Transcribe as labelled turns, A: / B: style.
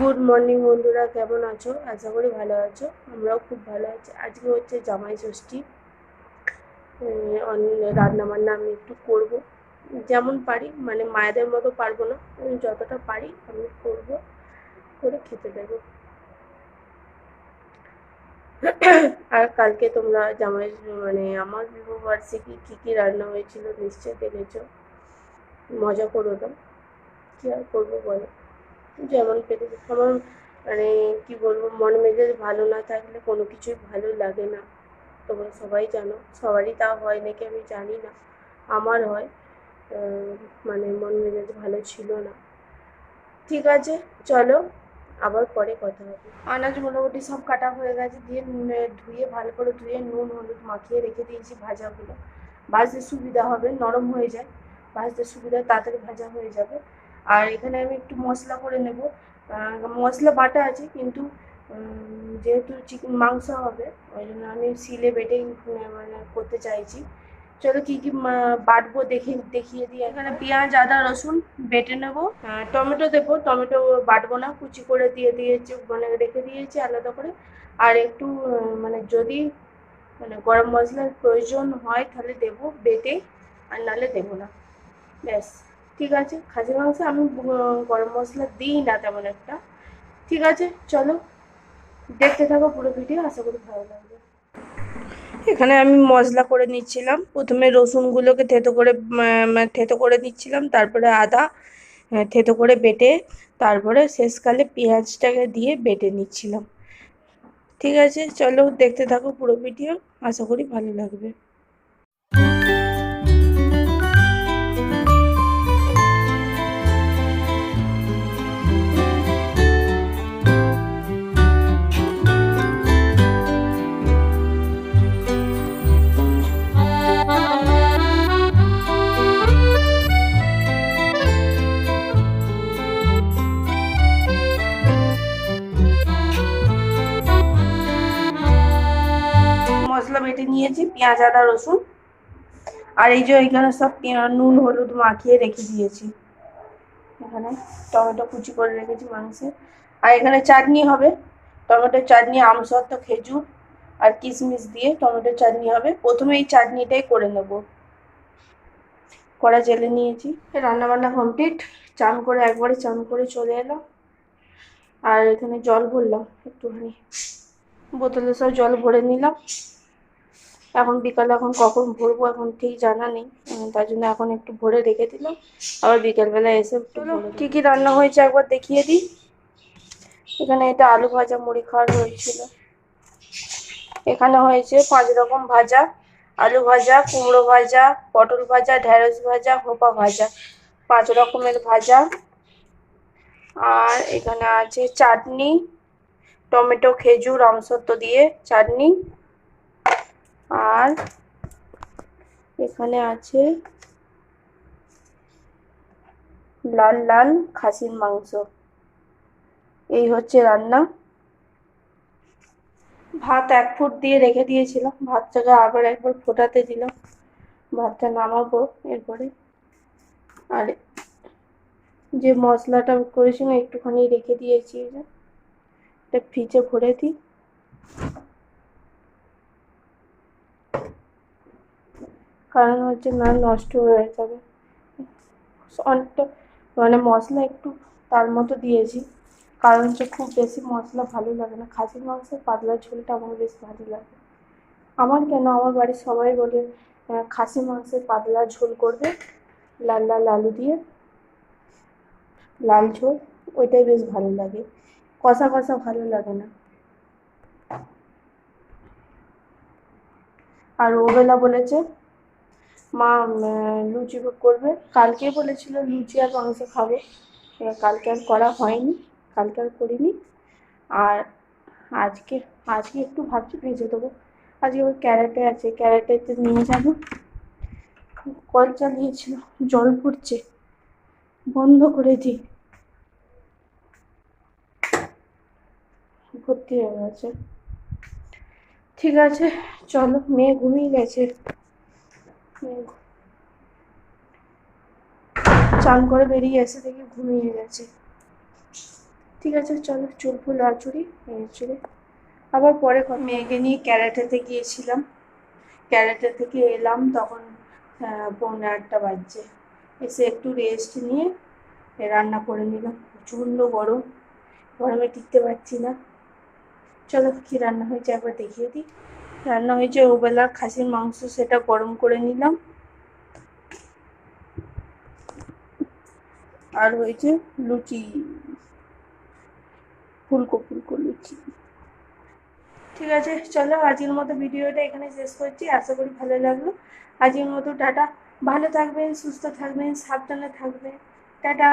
A: Good morning বন্ধুরা, কেমন আছো? আশা করি ভালো আছো, আমরাও খুব ভালো আছি। আজকে হচ্ছে জামাই ষষ্ঠী। রান্না বান্না আমি একটু করব। যেমন পারি মানে মায়েদের মতো পারব না যতটা পারি আমি করব, করে খেতে দেবো। আর কালকে তোমরা জামাই মানে আমার বিবাহবার্ষিকী কী কী রান্না হয়েছিল নিশ্চয়ই দেখেছ। মজা করো না, কী আর করব বলো? যেমন পেতে আমার মানে কী বলব, মন মেজাজ ভালো না থাকলে কোনো কিছুই ভালো লাগে না। তোমরা সবাই জানো, সবারই তা হয় নাকি আমি জানি না। আমার হয় মানে মন মেজাজ ভালো ছিল না। ঠিক আছে, চলো, আবার পরে কথা হবে। আনাজ মোটামুটি সব কাটা হয়ে গেছে, দিয়ে ধুয়ে ভালো করে ধুয়ে নুন, হলুদ মাখিয়ে রেখে দিয়েছি ভাজাগুলো। ভাজতে সুবিধা হবে, নরম হয়ে যায়। ভাজতে সুবিধা, তাড়াতাড়ি ভাজা হয়ে যাবে। আর এখানে আমি একটু মশলা করে নেব। মশলা বাটা আছে, কিন্তু যেহেতু চিকেন মাংস হবে, ওই জন্য আমি শিলে বেটেই মানে করতে চাইছি। চলো কী কী বাটবো দেখে, দেখিয়ে দিই। এখানে পেঁয়াজ, আদা, রসুন বেটে নেব। টমেটো দেবো, টমেটো বাটবো না, কুচি করে দিয়ে দিয়েছি মানে রেখে দিয়েছি আলাদা করে। আর একটু মানে যদি মানে গরম মশলার প্রয়োজন হয়, তাহলে দেবো বেটে, আর নাহলে দেবো না। ব্যাস। ঠিক আছে, খাসির মাংস আমি গরম মশলা দিই না তেমন একটা। ঠিক আছে, চলো। দেখতে থাকো পুরো ভিডিও আশা করি ভালো লাগবে। এখানে আমি মশলা করে নিচ্ছিলাম। প্রথমে রসুনগুলোকে থেতো করে থেতো করে নিচ্ছিলাম, তারপরে আদা থেতো করে বেটে, তারপরে শেষকালে পেঁয়াজটাকে দিয়ে বেটে নিচ্ছিলাম। ঠিক আছে, চলো দেখতে থাকো পুরো ভিডিও আশা করি ভালো লাগবে। মশলা বেটে নিয়েছি, পেঁয়াজ, আদা, রসুন। আর এই যে এখানে সব নুন, হলুদ মাখিয়ে রেখে দিয়েছি। এখানে টমেটো কুচি করে রেখেছি মাংসে। আর এখানে চাটনি হবে। টমেটো চাটনি, আমসত্ব, খেজুর আর কিশমিশ দিয়ে টমেটো চাটনি হবে। প্রথমে এই চাটনিটাই করে নেব। কড়া জেলে নিয়েছি। রান্না বান্না কমপ্লিট চান করে একবারে চান করে চলে এলাম। আর এখানে জল ভরলাম একটুখানি। বোতলে সব জল ভরে নিলাম। এখন বিকালে এখন কখন ভরবো এখন ঠিক জানা নেই তার জন্য এখন একটু ভরে রেখে দিলাম। আবার বিকালবেলা এসে কী কী রান্না হয়েছে একবার দেখিয়ে দিই। এখানে এটা আলু ভাজা মুড়ি খাওয়ার হয়েছিল। এখানে হয়েছে পাঁচ রকম ভাজা আলু ভাজা কুমড়ো ভাজা পটল ভাজা ঢেঁড়স ভাজা হোপা ভাজা পাঁচ রকমের ভাজা। আর এখানে আছে চাটনি টমেটো খেজুর আমসত্ব দিয়ে চাটনি। আর এখানে আছে লাল লাল খাসির মাংস। এই হচ্ছে রান্না। ভাত এক ফুট দিয়ে রেখে দিয়েছিলাম। ভাতটাকে আবার একবার ফোটাতে দিলাম। ভাতটা নামাবো এরপরে। আর যে মশলাটা করেছিলাম, একটুখানি রেখে দিয়েছি। এটা ফ্রিজে ভরে দিই। কারণ হচ্ছে না নষ্ট হয়ে যাবে। অনেকটা মানে মশলা একটু তার মতো দিয়েছি। কারণ হচ্ছে খুব বেশি মশলা ভালো লাগে না। খাসির মাংসের পাতলা ঝোলটা আমার বেশ ভালো লাগে। আমার কেন? আমার বাড়ির সবাই বলে খাসি মাংসের পাতলা ঝোল করবে, লাল লাল আলু দিয়ে, লাল ঝোল, ওইটাই বেশ ভালো লাগে। কষা কষা ভালো লাগে না। আর ওবেলা বলেছে মা লুচি করবে। কালকে বলেছিল লুচি আর মাংস খাব। এবার কালকে আর করা হয়নি, কালকে আর করিনি। আর আজকে আজকে একটু ভাবছি ভেজে দেবো। আজকে ওর ক্যারেটে আছে, ক্যারেটেতে নিয়ে যাব। কল চালিয়েছিল, জল পড়ছে। বন্ধ করে দিই। ভর্তি হয়ে গেছে। ঠিক আছে, চলো, মেয়ে ঘুমিয়ে গেছে। চান করে বেরিয়ে এসে দেখি ঘুমিয়ে গেছে। ঠিক আছে, চলো, চুল ফুল চুড়ে আবার পরে মেয়েকে নিয়ে ক্যারাটেতে গিয়েছিলাম। ক্যারাটে থেকে এলাম, তখন পৌনে আটটা বাজছে। এসে একটু রেস্ট নিয়ে রান্না করে নিলাম। প্রচণ্ড গরম। গরমে টিকতে পারছি না। চলো কি রান্না হয়েছে একবার দেখিয়ে দিই। রান্না হয়েছে, ওবেলা খাসির মাংস সেটা গরম করে নিলাম। আর হয়েছে লুচি ফুলকো ফুলকো লুচি। ঠিক আছে, চলো আজকের মতো ভিডিওটা এখানে শেষ করছি, আশা করি ভালো লাগল। আজকের মতো টাটা, ভালো থাকবেন, সুস্থ থাকবেন, সাবধানে থাকবেন। টাটা!